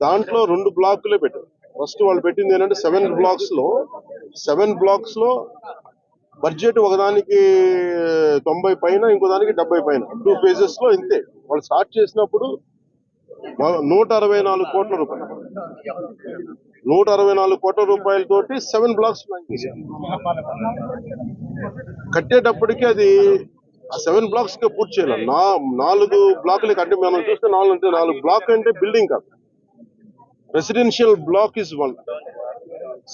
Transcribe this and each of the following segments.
దాంట్లో రెండు బ్లాకులే పెట్టారు. ఫస్ట్ వాళ్ళు పెట్టింది ఏంటంటే సెవెన్ బ్లాక్స్లో సెవెన్ బ్లాక్స్లో బడ్జెట్ ఒకదానికి తొంభై పైన ఇంకో దానికి డెబ్బై పైన. టూ పేజెస్లో ఇంతే. వాళ్ళు స్టార్ట్ చేసినప్పుడు నూట అరవై నాలుగు కోట్ల రూపాయలు. నూట అరవై నాలుగు కోట్ల రూపాయలతోటి సెవెన్ బ్లాక్స్ కట్టేటప్పటికి అది ఆ సెవెన్ బ్లాక్స్ పూర్తి చేయాలి నా నాలుగు బ్లాకులకి అంటే మనం చూస్తే నాలుగు అంటే నాలుగు బ్లాక్ అంటే బిల్డింగ్ కాదు. Residential block is one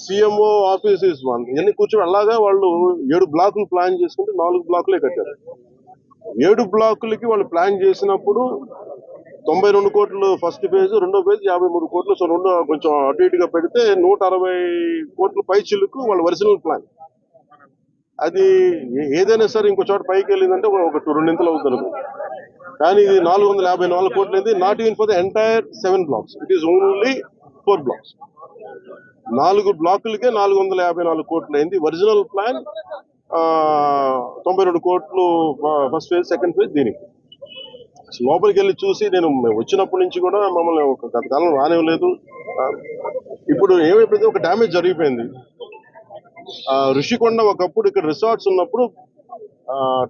CMO office is one ఇవన్నీ కూర్చొని అలాగా వాళ్ళు ఏడు బ్లాకులు ప్లాన్ చేసుకుంటే నాలుగు బ్లాకులే కట్టారు. ఏడు బ్లాకులకి వాళ్ళు ప్లాన్ చేసినప్పుడు తొంభై రెండు కోట్లు ఫస్ట్ ఫేజ్ రెండో ఫేజ్ యాభై మూడు కోట్లు. సో రెండు కొంచెం అటు ఇటుగా పెడితే నూట అరవై కోట్ల పై చిలుకు వాళ్ళ ఒరిజినల్ ప్లాన్ అది ఏదైనా సరే ఇంకో చోట పైకి వెళ్ళిందంటే ఒక- ఒక రెండింతలు అవుతుంది కానీ ఇది నాలుగు వందల యాభై నాలుగు కోట్లు అయితే not even for the entire seven blocks it is only four blocks. నాలుగు బ్లాకులకే నాలుగు వందల యాభై నాలుగు కోట్లు అయింది ఒరిజినల్ ప్లాన్ తొంభై రెండు కోట్లు ఫస్ట్ ఫేజ్ సెకండ్ ఫేజ్ దీనికి. లోపలికి వెళ్ళి చూసి నేను వచ్చినప్పటి నుంచి కూడా మమ్మల్ని ఒక గత కాలం రానివ్వలేదు ఇప్పుడు ఏమైపోయింది? ఒక డ్యామేజ్ జరిగిపోయింది. ఆ, ఋషికొండ ఒకప్పుడు ఇక్కడ రిసార్ట్స్ ఉన్నప్పుడు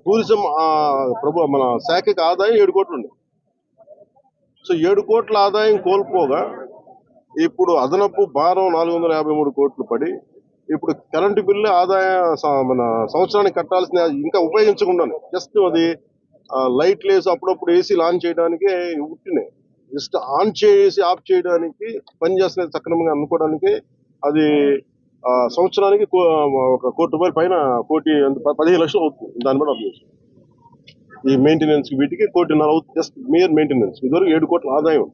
టూరిజం ప్రభు మన శాఖకి ఆదాయం ఏడు కోట్లు ఉంది సో ఏడు కోట్ల ఆదాయం కోల్పోగా ఇప్పుడు అదనపు భారం నాలుగు వందల యాభై మూడు కోట్లు పడి ఇప్పుడు కరెంటు బిల్లు ఆదాయ మన సంవత్సరానికి కట్టాల్సిన ఇంకా ఉపయోగించకుండానే జస్ట్ అది లైట్ లేసి అప్పుడప్పుడు ఏసీ ఆన్ చేయడానికి ఉట్టినాయి జస్ట్ ఆన్ చేసి ఆఫ్ చేయడానికి పని చేస్తున్నది సక్రమంగా అనుకోవడానికి అది ఆ, సంవత్సరానికి కో- ఒక కోటి రూపాయల పైన కోటి ప- పదిహేను లక్షలు అవుతుంది. దాని మీద ఈ మెయింటెనెన్స్ వీటికి కోటిన్నర అవుతుంది. జస్ట్ మేయర్ మెయింటెనెన్స్ ఇదివరకు ఏడు కోట్ల ఆదాయం.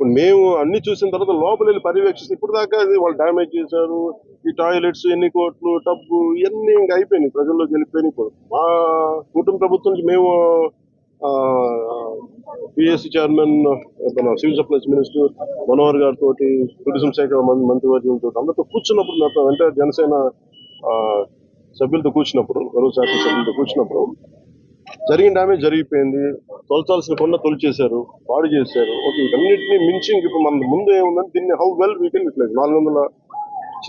ఇప్పుడు మేము అన్ని చూసిన తర్వాత లోపల వెళ్ళి పర్యవేక్షిస్తే ఇప్పుడు దాకా అది వాళ్ళు డ్యామేజ్ చేశారు. ఈ టాయిలెట్స్ ఎన్ని కోట్లు టబ్బు ఇవన్నీ ఇంకా అయిపోయినాయి. ప్రజల్లోకి వెళ్ళిపోయినాయి ఇప్పుడు. మా కుటుంబ ప్రభుత్వం నుంచి మేము పిఎస్సి చైర్మన్ మన సివిల్ సప్లైస్ మినిస్టర్ మనోహర్ గారితో టూరిజం శాఖ మం- మంత్రివర్గంతో అందరితో కూర్చున్నప్పుడు వెంటనే అంటే జనసేన ఆ, సభ్యులతో కూర్చున్నప్పుడు గౌరవ శాఖ సభ్యులతో కూర్చున్నప్పుడు జరిగిన డ్యామేజ్ జరిగిపోయింది. తొలచాల్సిన కొండ తొలిచేశారు. పాడు చేశారు. ఓకే వీటన్నిటిని మించి ఇప్పుడు మన ముందు ఏముందని దీన్ని how well we can utilise నాలుగు వందల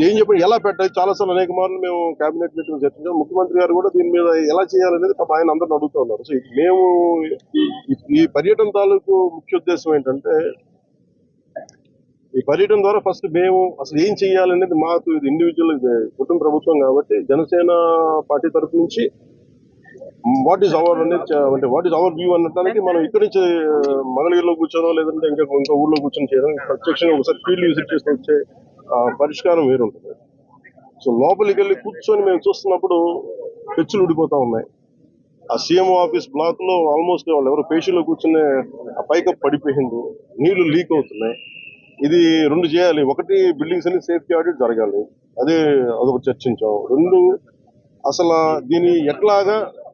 చేంజ్ చెప్పండి ఎలా పెట్టాలి? చాలా సార్లు అనేక మార్లు మేము కేబినెట్ మీటింగ్ చర్చించాం. ముఖ్యమంత్రి గారు కూడా దీని మీద ఎలా చేయాలనేది పాప ఆయన అందరిని అడుగుతూ ఉన్నారు. సో మేము ఈ- ఈ పర్యటన తాలూకు ముఖ్య ఉద్దేశం ఏంటంటే ఈ పర్యటన ద్వారా ఫస్ట్ మేము అసలు ఏం చేయాలనేది మాకు ఇది ఇండివిజువల్ కుటుంబ ప్రభుత్వం కాబట్టి జనసేన పార్టీ తరఫు నుంచి వాట్ ఈస్ అవర్ అనేది అంటే వాట్ ఈస్ అవర్ వ్యూ అన్నట్టు మనం ఇక్కడి నుంచి uh, మంగళగిరిలో కూర్చోనో లేదంటే ఇంకా ఇంకా ఊళ్ళో కూర్చొని చేయడం ప్రత్యక్షంగా ఒకసారి ఫీల్డ్ విజిట్ చేసి వచ్చే పరిష్కారం వేరుంటుంది. సో లోపలికి వెళ్ళి కూర్చొని మేము చూస్తున్నప్పుడు పెచ్చులు ఊడిపోతా ఉన్నాయి. ఆ సీఎంఓ ఆఫీస్ బ్లాక్లో ఆల్మోస్ట్ వాళ్ళు ఎవరు పేషీలో కూర్చునే ఆ పైకప్ పడిపోయింది. నీళ్ళు లీక్ అవుతున్నాయి. ఇది రెండు చేయాలి. ఒకటి బిల్డింగ్స్ అన్ని సేఫ్టీ ఆడిట్ జరగాలి. అదే అదొక చర్చించాం. రెండు అసలు దీన్ని ఎట్లాగా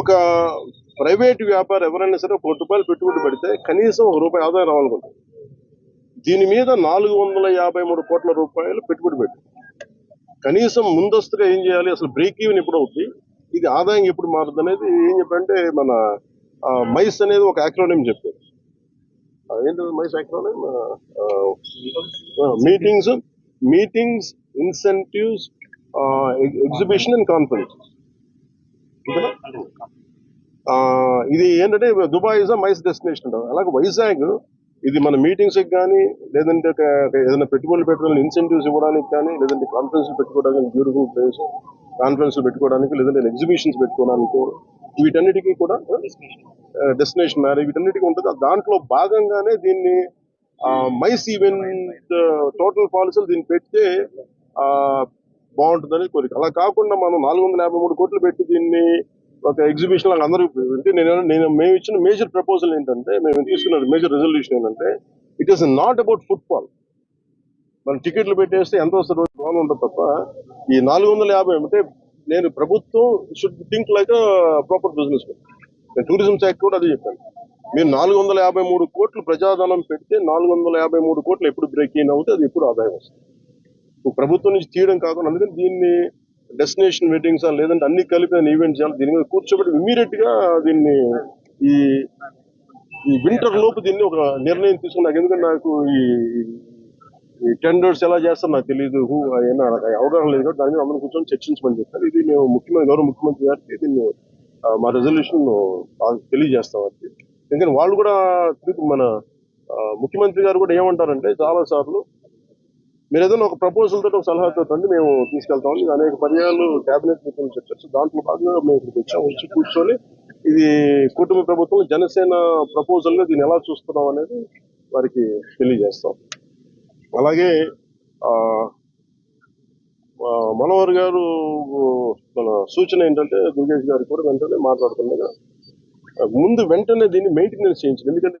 ఒక ప్రైవేట్ వ్యాపారం ఎవరైనా సరే ఒక కోటి రూపాయలు పెట్టుబడి పెడితే కనీసం ఒక రూపాయి ఆదాయం రావాలనుకుంటుంది దీని మీద నాలుగు వందల యాభై మూడు కోట్ల రూపాయలు పెట్టుబడి పెట్టి. కనీసం ముందస్తుగా ఏం చేయాలి? అసలు బ్రేక్ ఈవెన్ ఎప్పుడు అవుద్ది? ఇది ఆదాయం ఎప్పుడు మారుతుంది అనేది ఏం చెప్పంటే మన మైస్ అనేది ఒక యాక్రోనియం చెప్పారు. ఏంటి MICE acronym meetings meetings incentives exhibition and conference ఇది ఏంటంటే దుబాయ్ ఇస్ మైస్ డెస్టినేషన్ అలాగే వైజాగ్ ఇది మన మీటింగ్స్ కానీ లేదంటే ఏదైనా పెట్టుబడులు పెట్టుకోవాలి ఇన్సెంటివ్స్ ఇవ్వడానికి కానీ లేదంటే కాన్ఫరెన్స్ పెట్టుకోవడానికి బ్యూటిఫుల్ ప్లేస్ కాన్ఫరెన్స్లు పెట్టుకోవడానికి లేదంటే ఎగ్జిబిషన్స్ పెట్టుకోవడానికి వీటన్నిటికీ కూడా డెస్టినేషన్ మ్యారేజ్ వీటన్నిటికీ ఉంటుంది. దాంట్లో భాగంగానే దీన్ని మైస్ ఈవెంట్ టోటల్ పాలసీలు దీన్ని పెడితే బాగుంటుందని కోరిక. అలా కాకుండా మనం నాలుగు వందల యాభై మూడు కోట్లు పెట్టి దీన్ని ఒక ఎగ్జిబిషన్ లాగా అందరూ అంటే నేను నేను మేము ఇచ్చిన మేజర్ ప్రపోజల్ ఏంటంటే మేము తీసుకున్న మేజర్ రెజల్యూషన్ ఏంటంటే it is not about football మనం టికెట్లు పెట్టేస్తే ఎంత వస్తుంది లోన్ ఉంటుంది తప్ప ఈ నాలుగు వందల యాభై అంటే నేను ప్రభుత్వం should think like proper business నేను టూరిజం శాఖ కూడా అదే చెప్పాను. మీరు నాలుగు వందల యాభై మూడు కోట్లు ప్రజాధనం పెడితే నాలుగు వందల యాభై మూడు కోట్లు ఎప్పుడు బ్రేక్ ఇన్ అవుతే అది ఎప్పుడు ఆదాయం వస్తుంది. ప్రభుత్వం నుంచి తీయడం కాకుండా అందుకని దీన్ని డెస్టినేషన్ వెడ్డింగ్స్ లేదంటే అన్ని కలిపి ఈవెంట్ చేయాలి. దీని మీద కూర్చోబెట్టి ఇమీడియట్గా దీన్ని ఈ ఈ వింటర్ లోపు దీన్ని ఒక నిర్ణయం తీసుకున్నాను ఎందుకంటే నాకు ఈ ఈ టెండర్స్ ఎలా చేస్తారో నాకు తెలియదు హూ అయినా నాకు అవగాహన లేదు కాబట్టి దాని మీద అందరం కూర్చొని చర్చించమని చెప్పారు. ఇది మేము ముఖ్యమంత్రి గౌరవ ముఖ్యమంత్రి గారికి దీన్ని మా రెజల్యూషన్ తెలియజేస్తాం అది. ఎందుకంటే వాళ్ళు కూడా మన ముఖ్యమంత్రి గారు కూడా ఏమంటారంటే చాలా సార్లు మీరు ఏదైనా ఒక ప్రపోజల్ తోటి ఒక సలహాతో రండి మేము తీసుకెళ్తామని ఇది అనేక పర్యాలు కేబినెట్ మీటింగ్ చెప్పచ్చు దాంట్లో భాగంగా మేము ఇక్కడికి వచ్చాం వచ్చి కూర్చొని ఇది కుటుంబ ప్రభుత్వం జనసేన ప్రపోజల్గా దీన్ని ఎలా చూస్తున్నాం అనేది వారికి తెలియజేస్తాం. అలాగే మనోహర్ గారు మన సూచన ఏంటంటే దుర్గేష్ గారు కూడా వెంటనే మాట్లాడుతుండగా ముందు వెంటనే దీన్ని మెయింటెనెన్స్ చేయించింది ఎందుకంటే